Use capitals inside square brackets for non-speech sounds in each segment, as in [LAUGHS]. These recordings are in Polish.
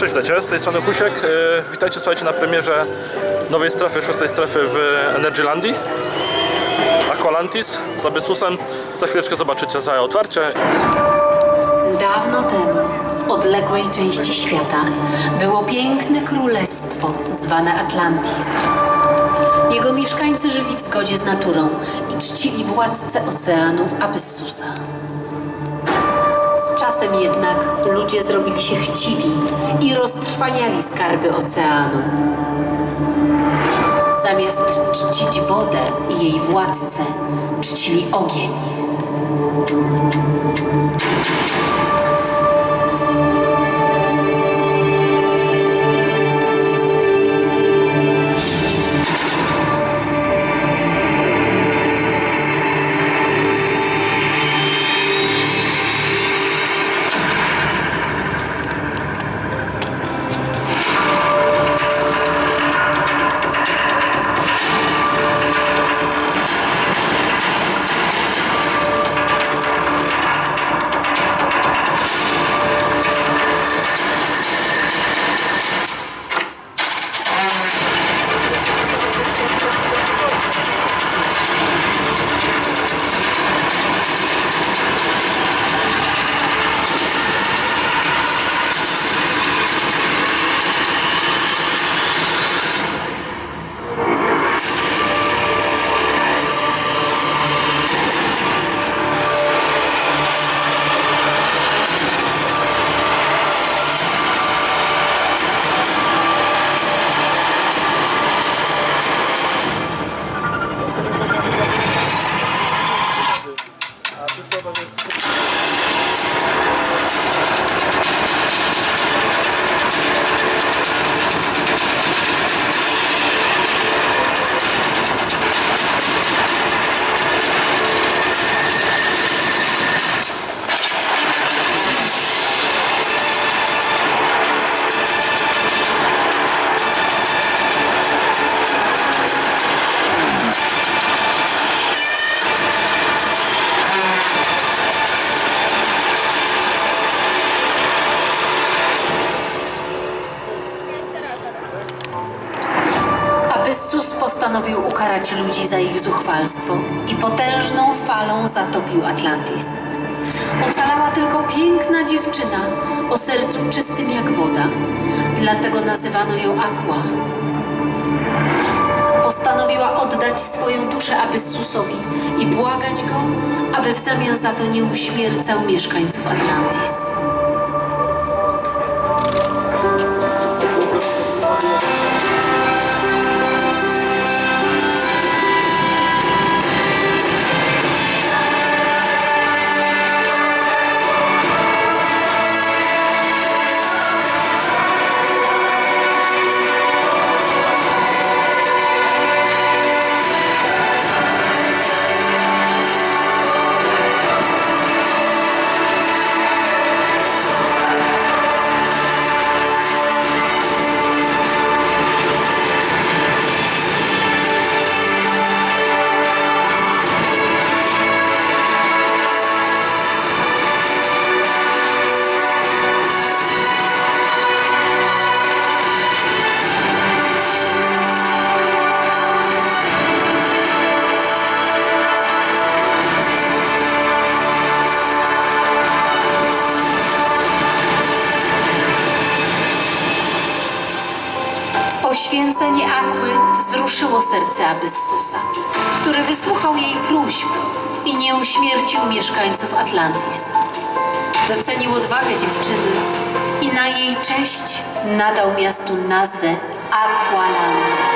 Cześć, witajcie, z tej strony Husiek. Yy, Witajcie, słuchajcie, na premierze nowej strefy, szóstej strefy w Energylandii. Aqualantis z Abyssusem. Za chwileczkę zobaczycie za otwarcie. Dawno temu, w odległej części świata, było piękne królestwo zwane Atlantis. Jego mieszkańcy żyli w zgodzie z naturą i czcili władcę oceanu Abyssusa. Jednak ludzie zrobili się chciwi i roztrwaniali skarby oceanu. Zamiast czcić wodę i jej władcę, czcili ogień. Postanowił ukarać ludzi za ich zuchwalstwo i potężną falą zatopił Atlantis. Ocalała tylko piękna dziewczyna o sercu czystym jak woda, dlatego nazywano ją Aqua. Postanowiła oddać swoją duszę Abyssusowi i błagać go, aby w zamian za to nie uśmiercał mieszkańców Atlantis. Wysłuchał jej próśb i nie uśmiercił mieszkańców Atlantis. Docenił odwagę dziewczyny i na jej cześć nadał miastu nazwę Aqualantis.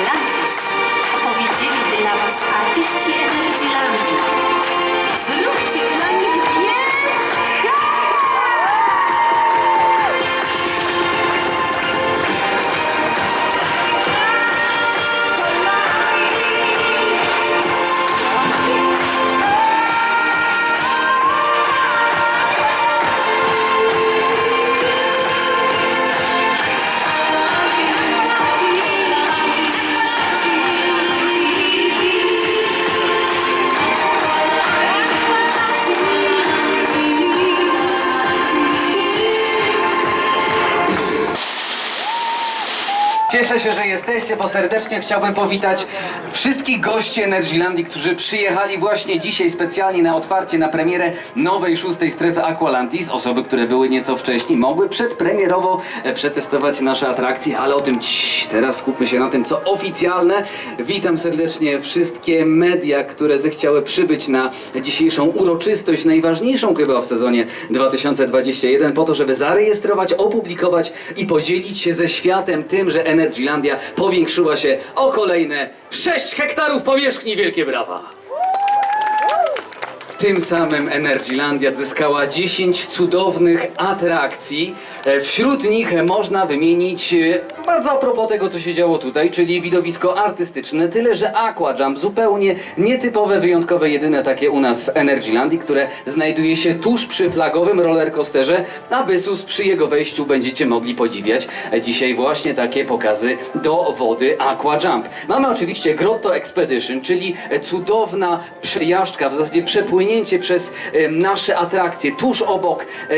Aqualantis opowiedzieli dla Was artyści Energylandii. Cieszę się, że jesteście, bo serdecznie chciałbym powitać wszystkich gości Energylandii, którzy przyjechali właśnie dzisiaj specjalnie na otwarcie, na premierę nowej szóstej strefy Aqualantis. Osoby, które były nieco wcześniej, mogły przedpremierowo e, przetestować nasze atrakcje, ale o tym ciii, teraz skupmy się na tym, co oficjalne. Witam serdecznie wszystkie media, które zechciały przybyć na dzisiejszą uroczystość, najważniejszą chyba w sezonie 2021, po to, żeby zarejestrować, opublikować i podzielić się ze światem tym, że Energylandia powiększyła się o kolejne 6 hektarów powierzchni. Wielkie brawa! Tym samym Energylandia zyskała 10 cudownych atrakcji. E, Wśród nich można wymienić e, bardzo a propos tego, co się działo tutaj, czyli widowisko artystyczne, tyle że Aquajump, zupełnie nietypowe, wyjątkowe, jedyne takie u nas w Energylandii, które znajduje się tuż przy flagowym rollercoasterze Abyssus. Przy jego wejściu będziecie mogli podziwiać e, dzisiaj właśnie takie pokazy do wody Aquajump. Mamy oczywiście Grotto Expedition, czyli cudowna przejażdżka, w zasadzie przepłynięcie przez e, nasze atrakcje tuż obok e,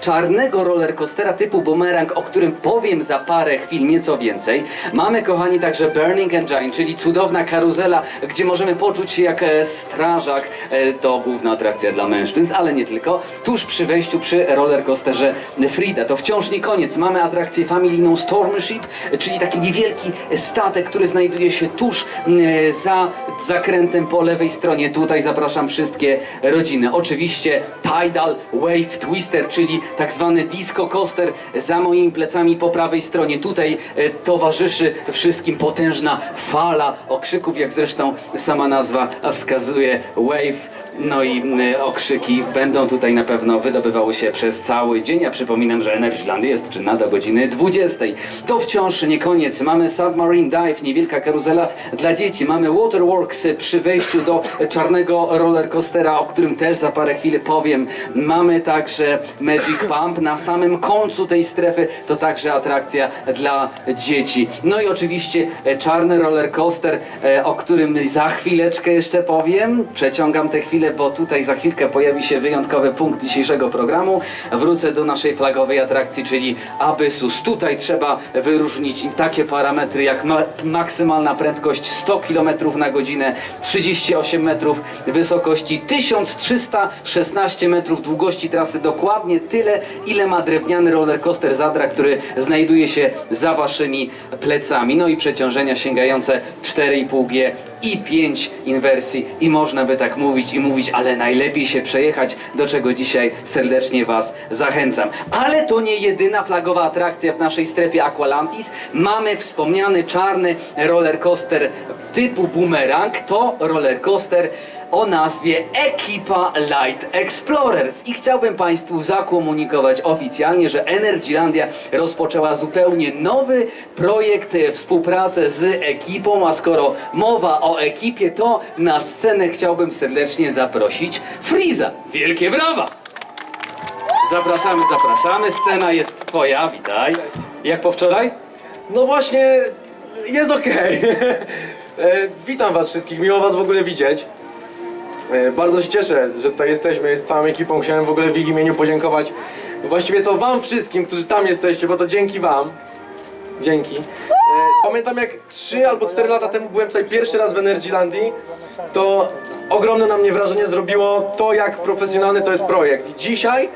czarnego rollercoastera typu Boomerang, o którym powiem za parę chwil nieco więcej. Mamy, kochani, także Burning Engine, czyli cudowna karuzela, gdzie możemy poczuć się jak e, strażak. E, to główna atrakcja dla mężczyzn, ale nie tylko. Tuż przy wejściu przy rollercoasterze Frida. To wciąż nie koniec. Mamy atrakcję familijną Storm Ship, czyli taki niewielki statek, który znajduje się tuż m, za zakrętem po lewej stronie. Tutaj zapraszam wszystkie rodziny. Oczywiście Tidal Wave Twister, czyli tak zwany disco coaster za moimi plecami po prawej stronie. Tutaj e, towarzyszy wszystkim potężna fala okrzyków, jak zresztą sama nazwa wskazuje. Wave no i y, okrzyki będą tutaj na pewno wydobywały się przez cały dzień. Ja przypominam, że Energyland jest czynna do godziny 20. To wciąż nie koniec. Mamy Submarine Dive, niewielka karuzela dla dzieci. Mamy Waterworks przy wejściu do czarnego rollercoastera, o którym też za parę chwil powiem. Mamy także Magic Pump na samym końcu tej strefy. To także atrakcja dla dzieci. No i oczywiście e, czarny rollercoaster, e, o którym za chwileczkę jeszcze powiem. Przeciągam tę chwilę, bo tutaj za chwilkę pojawi się wyjątkowy punkt dzisiejszego programu. Wrócę do naszej flagowej atrakcji, czyli Abyssus. Tutaj trzeba wyróżnić takie parametry jak ma maksymalna prędkość 100 km na godzinę, 38 metrów wysokości, 1316 metrów długości trasy, dokładnie tyle, ile ma drewniany rollercoaster Zadra, który znajduje się za waszymi plecami. No i przeciążenia sięgające 4,5G i 5 inwersji i można by tak mówić i mówić, ale najlepiej się przejechać, do czego dzisiaj serdecznie Was zachęcam. Ale to nie jedyna flagowa atrakcja w naszej strefie Aqualantis. Mamy wspomniany czarny rollercoaster typu Boomerang. To rollercoaster o nazwie Ekipa Light Explorers i chciałbym Państwu zakomunikować oficjalnie, że Energylandia rozpoczęła zupełnie nowy projekt, e, współpracę z ekipą, a skoro mowa o ekipie, to na scenę chciałbym serdecznie zaprosić Friza. Wielkie brawa! Zapraszamy, zapraszamy, scena jest Twoja, witaj. Jak po wczoraj? No właśnie, jest okej. [LAUGHS] E, Witam was wszystkich, miło was w ogóle widzieć. E, Bardzo się cieszę, że tutaj jesteśmy z całą ekipą. Chciałem w ogóle w ich imieniu podziękować. Właściwie to wam wszystkim, którzy tam jesteście, bo to dzięki wam. Dzięki. E, Pamiętam jak 3 albo 4 lata temu byłem tutaj pierwszy raz w Energylandii, to ogromne na mnie wrażenie zrobiło to, jak profesjonalny to jest projekt. I dzisiaj,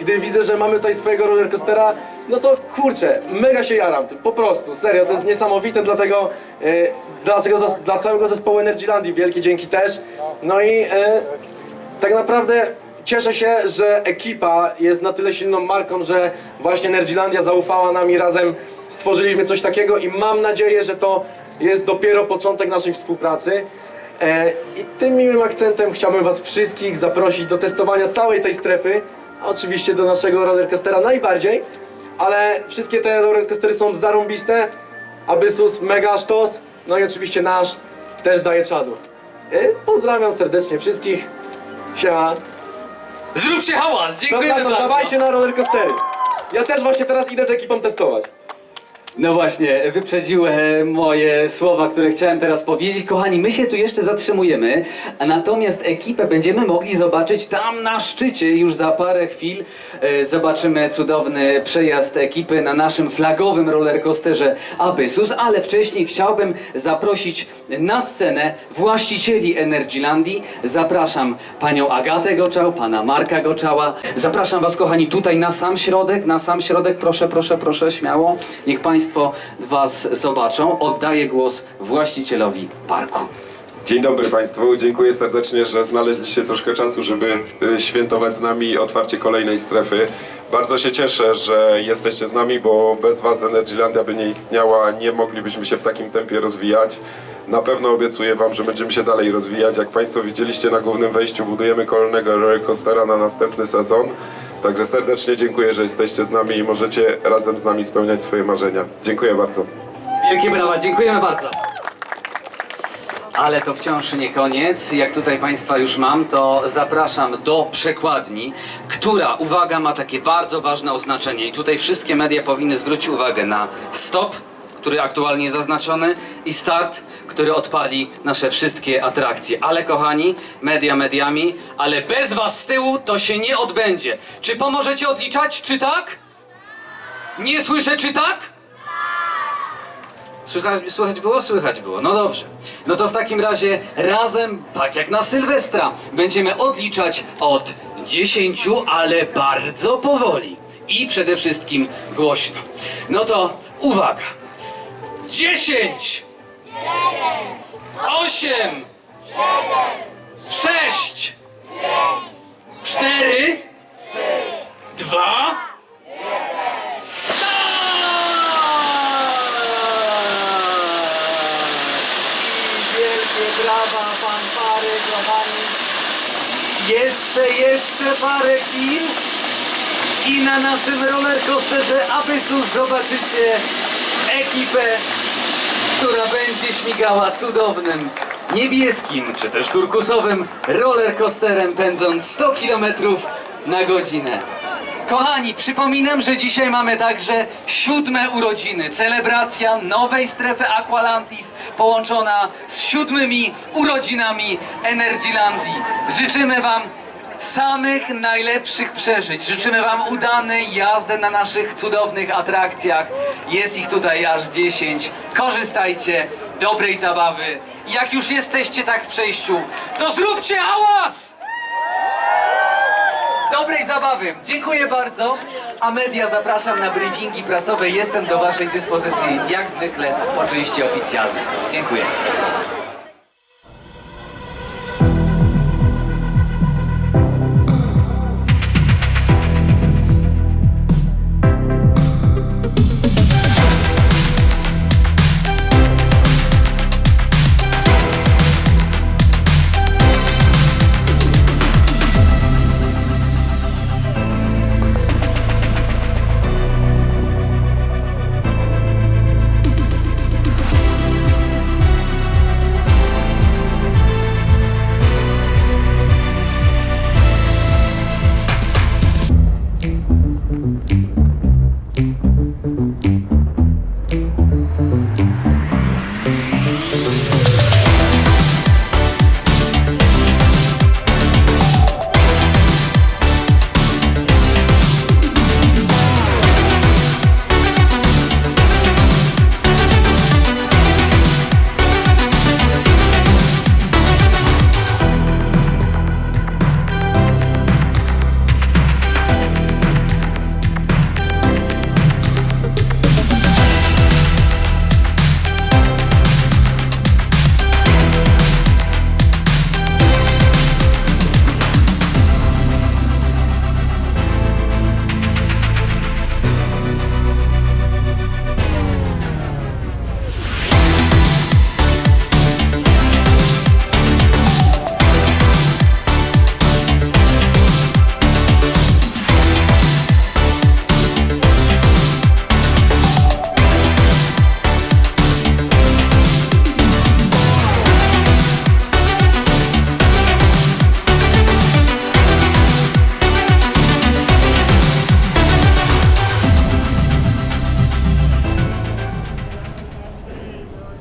gdy widzę, że mamy tutaj swojego rollercoastera, no to kurczę, mega się jaram tym, po prostu, serio, to jest niesamowite, dlatego e, dla, całego, dla całego zespołu Energylandii wielkie dzięki też. No i e, tak naprawdę cieszę się, że ekipa jest na tyle silną marką, że właśnie Energylandia zaufała nam i razem stworzyliśmy coś takiego i mam nadzieję, że to jest dopiero początek naszej współpracy. E, I tym miłym akcentem chciałbym Was wszystkich zaprosić do testowania całej tej strefy, a oczywiście do naszego rollercoastera najbardziej, ale wszystkie te rollercoastery są zarąbiste, Abyssus mega sztos, no i oczywiście nasz też daje czadu. E, Pozdrawiam serdecznie wszystkich, siema. Zróbcie hałas! Dziękujemy Zapraszam, bardzo! dawajcie na rollercoastery. Ja też właśnie teraz idę z ekipą testować. No właśnie, wyprzedził e, moje słowa, które chciałem teraz powiedzieć. Kochani, my się tu jeszcze zatrzymujemy, natomiast ekipę będziemy mogli zobaczyć tam na szczycie już za parę chwil. E, Zobaczymy cudowny przejazd ekipy na naszym flagowym rollercoasterze Abyssus, ale wcześniej chciałbym zaprosić na scenę właścicieli Energylandii. Zapraszam panią Agatę Goczał, pana Marka Goczała. Zapraszam was, kochani, tutaj na sam środek, na sam środek, proszę, proszę, proszę, śmiało. Niech państwo was zobaczą. Oddaję głos właścicielowi parku. Dzień dobry Państwu, dziękuję serdecznie, że znaleźliście troszkę czasu, żeby y, świętować z nami otwarcie kolejnej strefy. Bardzo się cieszę, że jesteście z nami, bo bez Was Energylandia by nie istniała, nie moglibyśmy się w takim tempie rozwijać. Na pewno obiecuję Wam, że będziemy się dalej rozwijać. Jak Państwo widzieliście na głównym wejściu, budujemy kolejnego rollercoastera na następny sezon. Także serdecznie dziękuję, że jesteście z nami i możecie razem z nami spełniać swoje marzenia. Dziękuję bardzo. Wielkie brawa, dziękujemy bardzo. Ale to wciąż nie koniec. Jak tutaj Państwa już mam, to zapraszam do przekładni, która, uwaga, ma takie bardzo ważne oznaczenie. I tutaj wszystkie media powinny zwrócić uwagę na stop, który aktualnie jest zaznaczony, i start, który odpali nasze wszystkie atrakcje. Ale kochani, media mediami, ale bez Was z tyłu to się nie odbędzie. Czy pomożecie odliczać, czy tak? Nie słyszę, czy tak? Słychać, słychać było? Słychać było. No dobrze. No to w takim razie razem, tak jak na Sylwestra, będziemy odliczać od 10, ale bardzo powoli. I przede wszystkim głośno. No to uwaga. 10 8 6 4 2 I wielkie brawa, fanfary, kochani. Jeszcze, parę chwil i na naszym rollercoasterze Abyssus zobaczycie ekipę, która będzie śmigała cudownym niebieskim, czy też turkusowym rollercoasterem pędząc 100 km na godzinę. Kochani, przypominam, że dzisiaj mamy także siódme urodziny. Celebracja nowej strefy Aqualantis połączona z siódmymi urodzinami Energylandii. Życzymy Wam samych najlepszych przeżyć. Życzymy Wam udanej jazdy na naszych cudownych atrakcjach. Jest ich tutaj aż 10. Korzystajcie, dobrej zabawy. Jak już jesteście tak w przejściu, to zróbcie hałas! Dobrej zabawy. Dziękuję bardzo. A media zapraszam na briefingi prasowe. Jestem do Waszej dyspozycji, jak zwykle, oczywiście oficjalnie. Dziękuję.